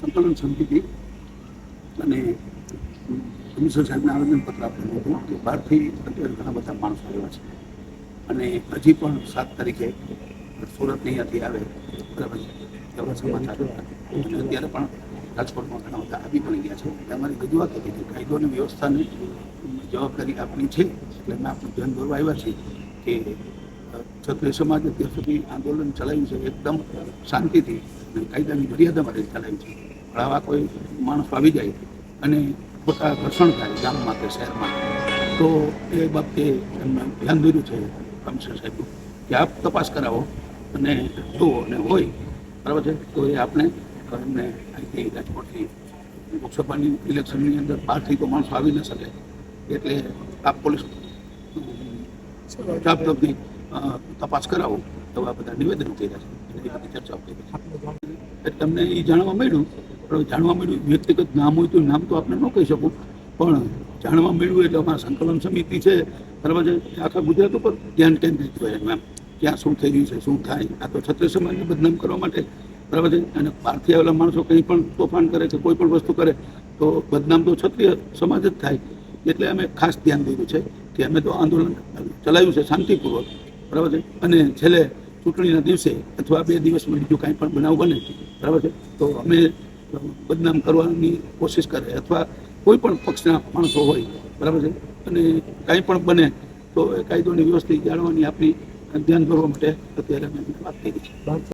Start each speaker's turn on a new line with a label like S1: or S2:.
S1: સંકલન સમિતિ અને કમિશનર સાહેબને આવેદનપત્ર આપેલું હતું કે બહારથી અત્યારે ઘણા બધા માણસો આવ્યા છે. અને હજી પણ સાત તારીખે સુરત અહીંયાથી આવે, બરાબર એવા સમાચાર અને અત્યારે પણ રાજકોટમાં ઘણા બધા આવી પણ ગયા છે. અમારી રજૂઆત હતી કે કાયદો વ્યવસ્થાની જવાબદારી આપણી છે. એટલે અમે આપણું ધ્યાન દોરવા આવ્યા છીએ કે ક્ષત્રિય સમાજ અત્યાર સુધી આંદોલન ચલાવ્યું છે. એકદમ શાંતિથી અને કાયદાની મર્યાદામાં ચલાવ્યું છે. પણ આવા કોઈ માણસો આવી જાય અને ખોટા ઘર્ષણ થાય ગામમાં કે શહેરમાં તો એ બાબતે એમને ધ્યાન દોર્યું છે કમિશનર સાહેબ કે આપ તપાસ કરાવો અને જુઓ અને હોય બરાબર છે? તો એ આપણે એમને અહીંથી રાજકોટથી લોકસભાની ઇલેક્શનની અંદર બહારથી તો માણસો આવી ન શકે. એટલે આપ પોલીસ જવાબદારી તપાસ કરાવો. એવા બધા નિવેદનો કર્યા છે. અને એ બધી કરી તમને એ જાણવા મળ્યું, પણ જાણવા મળ્યું વ્યક્તિગત નામ હોય તો નામ તો આપણે ન કહી શકું. પણ જાણવા મળ્યું એટલે અમારા સંકલન સમિતિ છે. બરાબર છે? આખા ગુજરાત ઉપર ધ્યાન કેન્દ્રિત એમ એમ ક્યાં શું થઈ રહ્યું છે, શું થાય? આ તો ક્ષત્રિય સમાજને બદનામ કરવા માટે. બરાબર છે? અને બહારથી આવેલા માણસો કંઈ પણ તોફાન કરે કે કોઈ પણ વસ્તુ કરે, તો બદનામ તો ક્ષત્રિય સમાજ જ થાય. એટલે અમે ખાસ ધ્યાન દીધું છે કે અમે તો આંદોલન ચલાવ્યું છે શાંતિપૂર્વક. બરાબર છે? અને છેલ્લે ચૂંટણીના દિવસે અથવા બે દિવસમાં બીજું કાંઈ પણ બનાવ બને, બરાબર છે? તો અમે બદનામ કરવાની કોશિશ કરે અથવા કોઈ પણ પક્ષના માણસો હોય, બરાબર છે? અને કાંઈ પણ બને, તો એ કાયદોની વ્યવસ્થિત જાળવવાની આપણી ધ્યાન દોરવા માટે અત્યારે અમે વાત કરી છે.